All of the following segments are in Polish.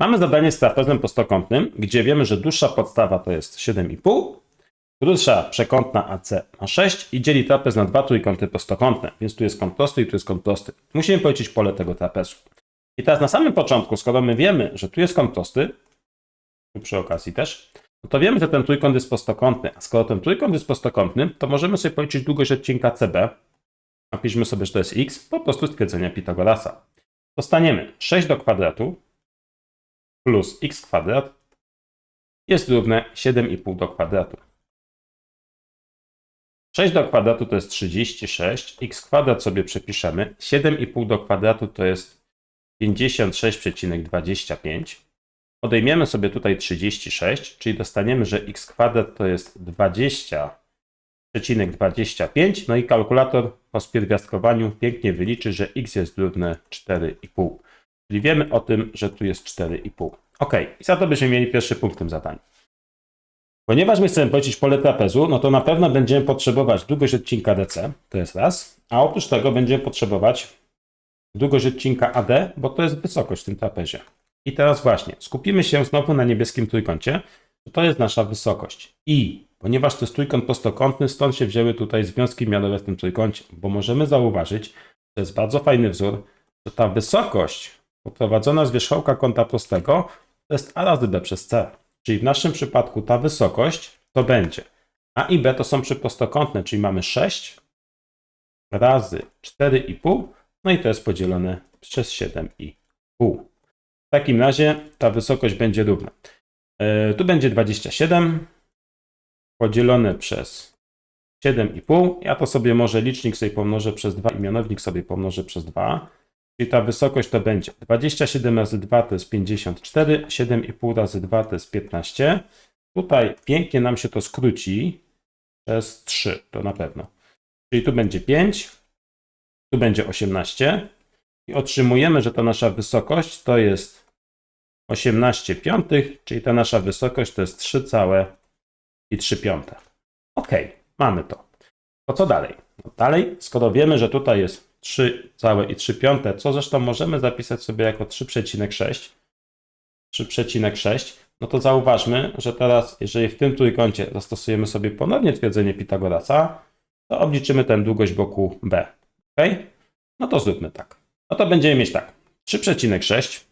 Mamy zadanie z trapezem prostokątnym, gdzie wiemy, że dłuższa podstawa to jest 7,5, krótsza przekątna AC ma 6 i dzieli trapez na dwa trójkąty prostokątne, więc tu jest kąt prosty i tu jest kąt prosty. Musimy policzyć pole tego trapezu. I teraz na samym początku, skoro my wiemy, że tu jest kąt prosty, przy okazji też, no to wiemy, że ten trójkąt jest prostokątny. A skoro ten trójkąt jest prostokątny, to możemy sobie policzyć długość odcinka CB. Napiszmy sobie, że to jest x, po prostu stwierdzenia Pitagorasa. Dostaniemy 6 do kwadratu plus x kwadrat jest równe 7,5 do kwadratu. 6 do kwadratu to jest 36, x kwadrat sobie przepiszemy, 7,5 do kwadratu to jest 56,25. Odejmiemy sobie tutaj 36, czyli dostaniemy, że x kwadrat to jest 20,25. No i kalkulator po spierwiastkowaniu pięknie wyliczy, że x jest równe 4,5. Czyli wiemy o tym, że tu jest 4,5. Ok, i za to byśmy mieli pierwszy punkt w tym zadaniu. Ponieważ my chcemy policzyć pole trapezu, no to na pewno będziemy potrzebować długość odcinka DC, to jest raz, a oprócz tego będziemy potrzebować długość odcinka AD, bo to jest wysokość w tym trapezie. I teraz właśnie, skupimy się znowu na niebieskim trójkącie, to jest nasza wysokość. I ponieważ to jest trójkąt prostokątny, stąd się wzięły tutaj związki mianowe w tym trójkącie, bo możemy zauważyć, to jest bardzo fajny wzór, że ta wysokość poprowadzona z wierzchołka kąta prostego to jest a razy b przez c. Czyli w naszym przypadku ta wysokość to będzie a i b to są przyprostokątne, czyli mamy 6 razy 4,5, no i to jest podzielone przez 7,5. W takim razie ta wysokość będzie równa. E, tu będzie 27 podzielone przez 7,5. Ja to sobie może licznik sobie pomnożę przez 2 i mianownik sobie pomnożę przez 2. Czyli ta wysokość to będzie 27 razy 2 to jest 54, 7,5 razy 2 to jest 15. Tutaj pięknie nam się to skróci przez 3, to na pewno. Czyli tu będzie 5, tu będzie 18 i otrzymujemy, że ta nasza wysokość to jest 18 piątych, czyli ta nasza wysokość to jest 3 całe i 3 piąte. Ok, mamy to. To co dalej? No dalej, skoro wiemy, że tutaj jest 3 całe i 3 piąte, co zresztą możemy zapisać sobie jako 3,6, 3,6, no to zauważmy, że teraz, jeżeli w tym trójkącie zastosujemy sobie ponownie twierdzenie Pitagorasa, to obliczymy tę długość boku B. Ok? No to zróbmy tak. No to będziemy mieć tak. 3,6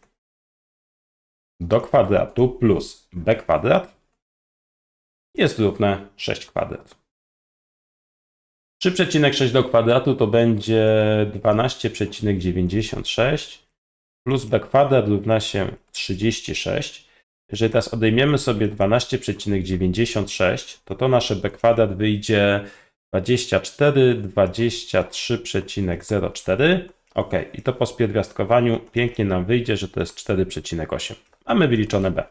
do kwadratu plus b kwadrat jest równe 6 kwadrat. 3,6 do kwadratu to będzie 12,96 plus b kwadrat równa się 36. Jeżeli teraz odejmiemy sobie 12,96, to to nasze b kwadrat wyjdzie 24, 23,04. Ok, i to po spierwiastkowaniu pięknie nam wyjdzie, że to jest 4,8. Mamy wyliczone b.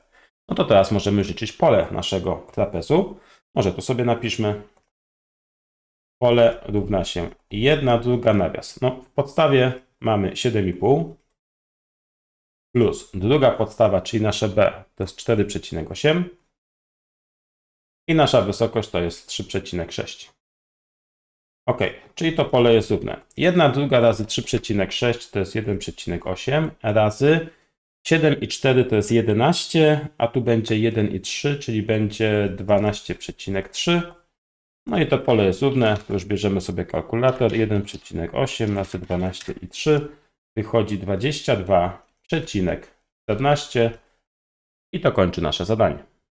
No to teraz możemy liczyć pole naszego trapezu. Może tu sobie napiszmy. Pole równa się 1 druga nawias. No, w podstawie mamy 7,5 plus druga podstawa, czyli nasze b, to jest 4,8 i nasza wysokość to jest 3,6. Ok, czyli to pole jest równe. 1 druga razy 3,6 to jest 1,8 razy 7 i 4 to jest 11, a tu będzie 1 i 3, czyli będzie 12,3. No i to pole jest równe, to już bierzemy sobie kalkulator, 1,8 razy 12 i 3 wychodzi 22,14 i to kończy nasze zadanie.